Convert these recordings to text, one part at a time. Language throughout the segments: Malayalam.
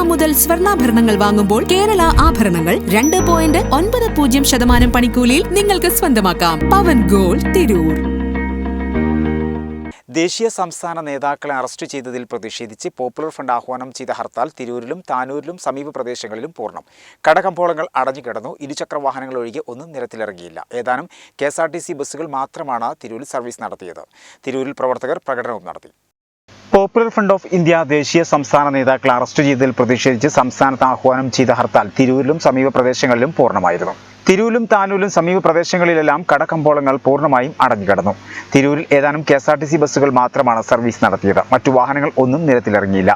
ഗ്രാം മുതൽ സ്വർണാഭരണങ്ങൾ വാങ്ങുമ്പോൾ കേരള ആഭരണങ്ങൾ രണ്ട് പോയിന്റ് ഒൻപത് പൂജ്യം ശതമാനം പണിക്കൂലിയിൽ നിങ്ങൾക്ക് സ്വന്തമാക്കാം. പവൻ ഗോൾ തിരൂർ. ദേശീയ സംസ്ഥാന നേതാക്കളെ അറസ്റ്റ് ചെയ്തതിൽ പ്രതിഷേധിച്ച് പോപ്പുലർ ഫ്രണ്ട് ആഹ്വാനം ചെയ്ത ഹർത്താൽ തിരൂരിലും താനൂരിലും സമീപ പ്രദേശങ്ങളിലും പൂർണം. കടകമ്പോളങ്ങൾ അടഞ്ഞുകിടന്നു ഇരുചക്ര വാഹനങ്ങൾ ഒഴികെ ഒന്നും നിരത്തിലിറങ്ങിയില്ല. ഏതാനും കെ ബസ്സുകൾ മാത്രമാണ് തിരൂരിൽ സർവീസ് നടത്തിയത്. തിരൂരിൽ പ്രവർത്തകർ പ്രകടനവും നടത്തി. പോപ്പുലർ ഫ്രണ്ട് ഓഫ് ഇന്ത്യ ദേശീയ സംസ്ഥാന നേതാക്കളെ അറസ്റ്റ് ചെയ്തതിൽ പ്രതിഷേധിച്ച് സംസ്ഥാനത്ത് ആഹ്വാനം ചെയ്ത ഹർത്താൽ തിരൂരിലും സമീപ പ്രദേശങ്ങളിലും പൂർണമായിരുന്നു. തിരൂരിലും താനൂരിലും സമീപ പ്രദേശങ്ങളിലെല്ലാം കടക്കമ്പോളങ്ങൾ പൂർണമായും അടഞ്ഞുകിടന്നു. തിരൂരിൽ ഏതാനും കെ ബസ്സുകൾ മാത്രമാണ് സർവീസ് നടത്തിയത്. മറ്റു വാഹനങ്ങൾ ഒന്നും നിരത്തിലിറങ്ങിയില്ല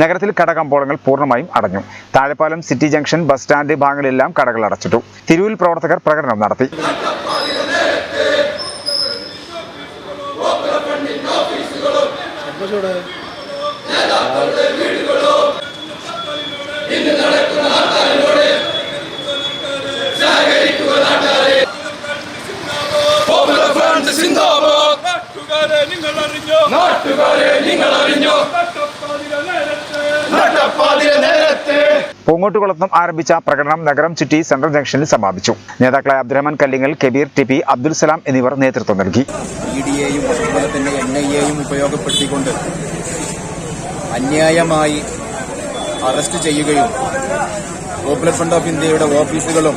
നഗരത്തിൽ കടകമ്പോളങ്ങൾ പൂർണമായും അടഞ്ഞു. Thazhepalam city junction bus stand ഭാഗങ്ങളിലെല്ലാം കടകൾ അടച്ചിട്ടു. തിരുവിൽ പ്രവർത്തകർ പ്രകടനം നടത്തി. നാട്ടുകാരെ നിങ്ങൾ അറിഞ്ഞോ നാട്ടുകാരെ നിങ്ങൾ അറിഞ്ഞോ പൂങ്ങോട്ടുകുളത്തും ആരംഭിച്ച പ്രകടനം നഗരം ചുറ്റി സെൻട്രൽ ജംഗ്ഷനിൽ സമാപിച്ചു. നേതാക്കളായ അബ്ദുറഹ്മാൻ കല്ലിങ്ങൽ കബീർ ടി പി അബ്ദുൽ സലാം എന്നിവർ നേതൃത്വം നൽകി. ഉപയോഗപ്പെടുത്തിക്കൊണ്ട് അന്യായമായി അറസ്റ്റ് ചെയ്യുകയും പോപ്പുലർ ഫ്രണ്ട് ഓഫ് ഇന്ത്യയുടെ ഓഫീസുകളും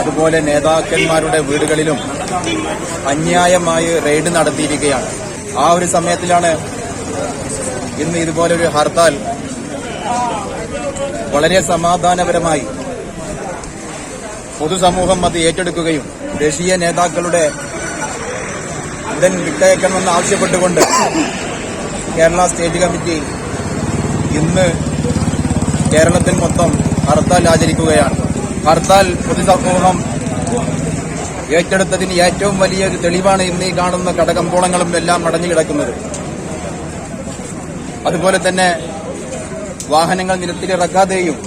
അതുപോലെ നേതാക്കന്മാരുടെ വീടുകളിലും അന്യായമായി റെയ്ഡ് നടത്തിയിരിക്കുകയാണ്. ആ ഒരു സമയത്തിലാണ് ഇന്ന് ഇതുപോലൊരു ഹർത്താൽ വളരെ സമാധാനപരമായി പൊതുസമൂഹം അത് ഏറ്റെടുക്കുകയും ദേശീയ നേതാക്കളുടെ ഉടൻ വിട്ടയക്കണമെന്ന് ആവശ്യപ്പെട്ടുകൊണ്ട് കേരള സ്റ്റേറ്റ് കമ്മിറ്റി ഇന്ന് കേരളത്തിൽ മൊത്തം ഹർത്താൽ ആചരിക്കുകയാണ്. ഹർത്താൽ പൊതുസമൂഹം ഏറ്റെടുത്തതിന് ഏറ്റവും വലിയൊരു തെളിവാണ് ഇന്ന് ഈ കാണുന്ന കടകമ്പോളങ്ങളും എല്ലാം അടഞ്ഞു കിടക്കുന്നത്. അതുപോലെ തന്നെ വാഹനങ്ങൾ നിരത്തിലിറക്കാതെയും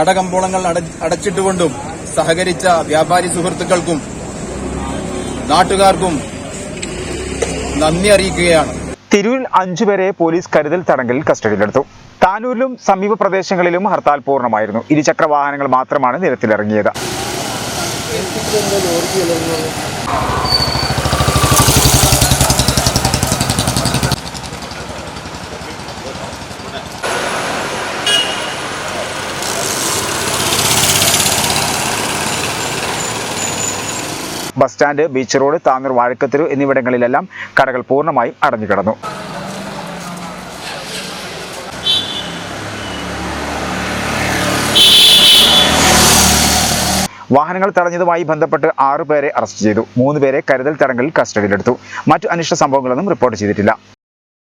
കടകമ്പോളങ്ങൾ അട- അടച്ചിട്ടുകൊണ്ടും സഹകരിച്ച വ്യാപാരി സുഹൃത്തുക്കൾക്കും നാട്ടുകാർക്കും നന്ദി അറിയിക്കുകയാണ്. തിരൂരിൽ അഞ്ചുപേരെ പോലീസ് കരുതൽ തടങ്കലിൽ കസ്റ്റഡിയിലെടുത്തു. താനൂരിലും സമീപ പ്രദേശങ്ങളിലും ഹർത്താൽ പൂർണമായിരുന്നു. ഇരുചക്ര വാഹനങ്ങൾ മാത്രമാണ് നിരത്തിലിറങ്ങിയത്. Bus stand beach road Thannur Vazhakkatheru എന്നിവിടങ്ങളിലെല്ലാം കടകൾ പൂർണമായും അടഞ്ഞുകിടന്നു. വാഹനങ്ങൾ തടഞ്ഞതുമായി ബന്ധപ്പെട്ട് ആറുപേരെ അറസ്റ്റ് ചെയ്തു. മൂന്ന് പേരെ കരുതൽ തടങ്കലിൽ കസ്റ്റഡിയിലെടുത്തു. മറ്റു അനിഷ്ട സംഭവങ്ങളൊന്നും റിപ്പോർട്ട് ചെയ്തിട്ടില്ല.